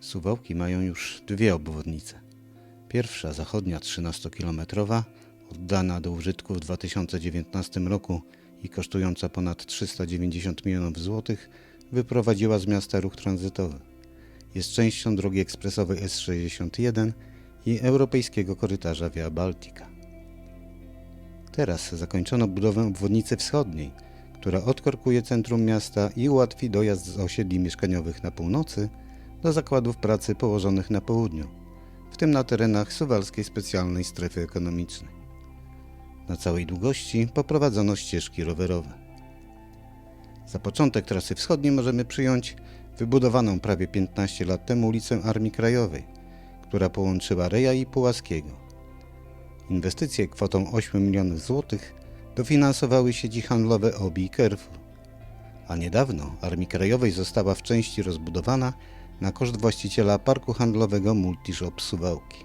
Suwałki mają już dwie obwodnice. Pierwsza, zachodnia 13-kilometrowa, oddana do użytku w 2019 roku i kosztująca ponad 390 milionów złotych, wyprowadziła z miasta ruch tranzytowy. Jest częścią drogi ekspresowej S61 i europejskiego korytarza Via Baltica. Teraz zakończono budowę obwodnicy wschodniej, która odkorkuje centrum miasta i ułatwi dojazd z osiedli mieszkaniowych na północy do zakładów pracy położonych na południu, w tym na terenach Suwalskiej Specjalnej Strefy Ekonomicznej. Na całej długości poprowadzono ścieżki rowerowe. Za początek trasy wschodniej możemy przyjąć wybudowaną prawie 15 lat temu ulicę Armii Krajowej, która połączyła Reja i Pułaskiego. Inwestycje kwotą 8 milionów złotych dofinansowały sieci handlowe OBI i Carrefour, a niedawno Armii Krajowej została w części rozbudowana na koszt właściciela parku handlowego Multishop Suwałki.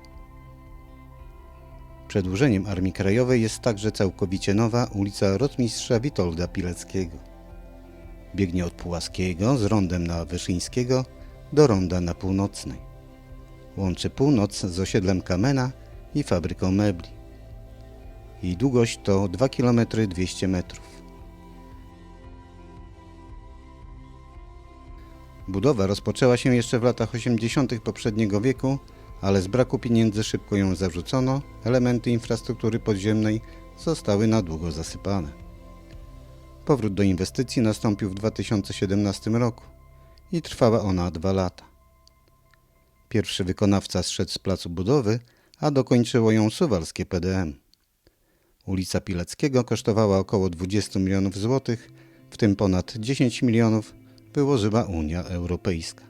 Przedłużeniem Armii Krajowej jest także całkowicie nowa ulica Rotmistrza Witolda Pileckiego. Biegnie od Pułaskiego z rondem na Wyszyńskiego do ronda na Północnej. Łączy północ z osiedlem Kamena i fabryką mebli. Jej długość to 2 km 200 metrów. Budowa rozpoczęła się jeszcze w latach 80. poprzedniego wieku, ale z braku pieniędzy szybko ją zarzucono, elementy infrastruktury podziemnej zostały na długo zasypane. Powrót do inwestycji nastąpił w 2017 roku i trwała ona dwa lata. Pierwszy wykonawca zszedł z placu budowy, a dokończyło ją suwalskie PDM. Ulica Pileckiego kosztowała około 20 milionów złotych, w tym ponad 10 milionów wyłożyła Unia Europejska.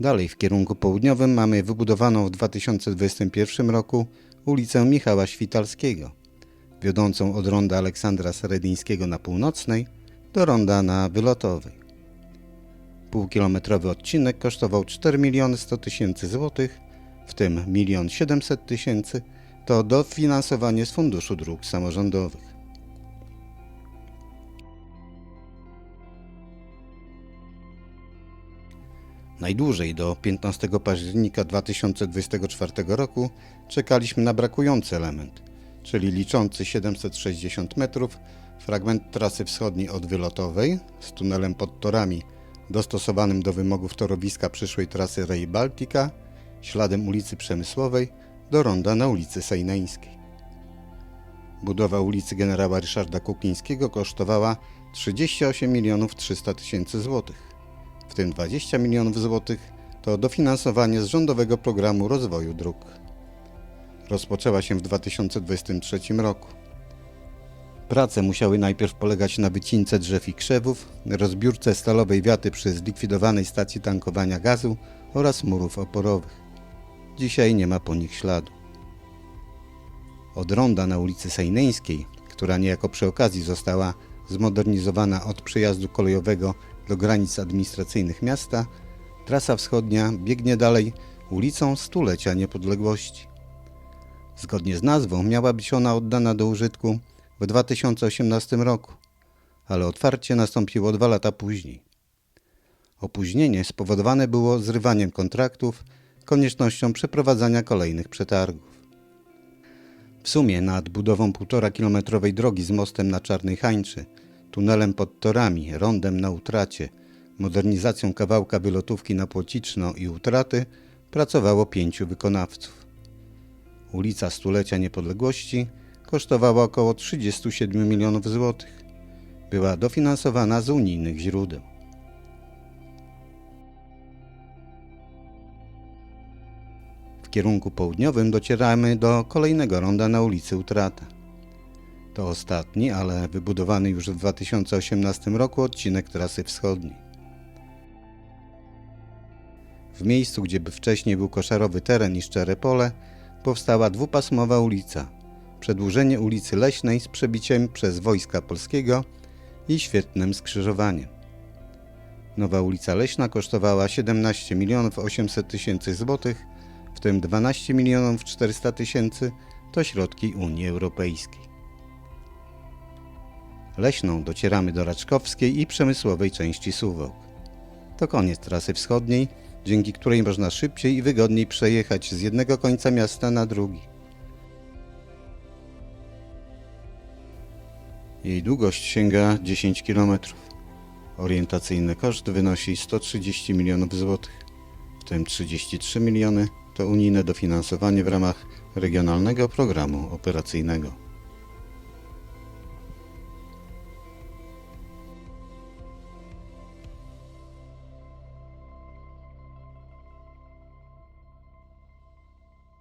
Dalej w kierunku południowym mamy wybudowaną w 2021 roku ulicę Michała Świtalskiego, wiodącą od ronda Aleksandra Seredyńskiego na północnej do ronda na Wylotowej. Półkilometrowy odcinek kosztował 4 miliony 100 tysięcy złotych, w tym 1 700 tysięcy to dofinansowanie z Funduszu Dróg Samorządowych. Najdłużej do 15 października 2024 roku czekaliśmy na brakujący element, czyli liczący 760 metrów fragment trasy wschodniej od Wylotowej z tunelem pod torami dostosowanym do wymogów torowiska przyszłej trasy Rail Baltica, śladem ulicy Przemysłowej do ronda na ulicy Sejneńskiej. Budowa ulicy generała Ryszarda Kuklińskiego kosztowała 38 milionów 300 tysięcy złotych tym 20 milionów złotych to dofinansowanie z Rządowego Programu Rozwoju Dróg. Rozpoczęła się w 2023 roku. Prace musiały najpierw polegać na wycince drzew i krzewów, rozbiórce stalowej wiaty przy zlikwidowanej stacji tankowania gazu oraz murów oporowych. Dzisiaj nie ma po nich śladu. Od ronda na ulicy Sejneńskiej, która niejako przy okazji została zmodernizowana od przejazdu kolejowego do granic administracyjnych miasta, trasa wschodnia biegnie dalej ulicą Stulecia Niepodległości. Zgodnie z nazwą miała być ona oddana do użytku w 2018 roku, ale otwarcie nastąpiło dwa lata później. Opóźnienie spowodowane było zrywaniem kontraktów, koniecznością przeprowadzania kolejnych przetargów. W sumie nad budową 1,5 kilometrowej drogi z mostem na Czarnej Hańczy tunelem pod torami, rondem na utracie, modernizacją kawałka wylotówki na Płociczno i utraty pracowało pięciu wykonawców. Ulica Stulecia Niepodległości kosztowała około 37 milionów złotych. Była dofinansowana z unijnych źródeł. W kierunku południowym docieramy do kolejnego ronda na ulicy Utrata. To ostatni, ale wybudowany już w 2018 roku odcinek trasy wschodniej. W miejscu, gdzie wcześniej był koszarowy teren i szczere pole, powstała dwupasmowa ulica, przedłużenie ulicy Leśnej z przebiciem przez Wojska Polskiego i świetnym skrzyżowaniem. Nowa ulica Leśna kosztowała 17 milionów 800 tysięcy złotych, w tym 12 milionów 400 tysięcy to środki Unii Europejskiej. Leśną docieramy do Raczkowskiej i przemysłowej części Suwałk. to koniec trasy wschodniej, dzięki której można szybciej i wygodniej przejechać z jednego końca miasta na drugi. Jej długość sięga 10 km. Orientacyjny koszt wynosi 130 milionów złotych, w tym 33 miliony to unijne dofinansowanie w ramach regionalnego programu operacyjnego.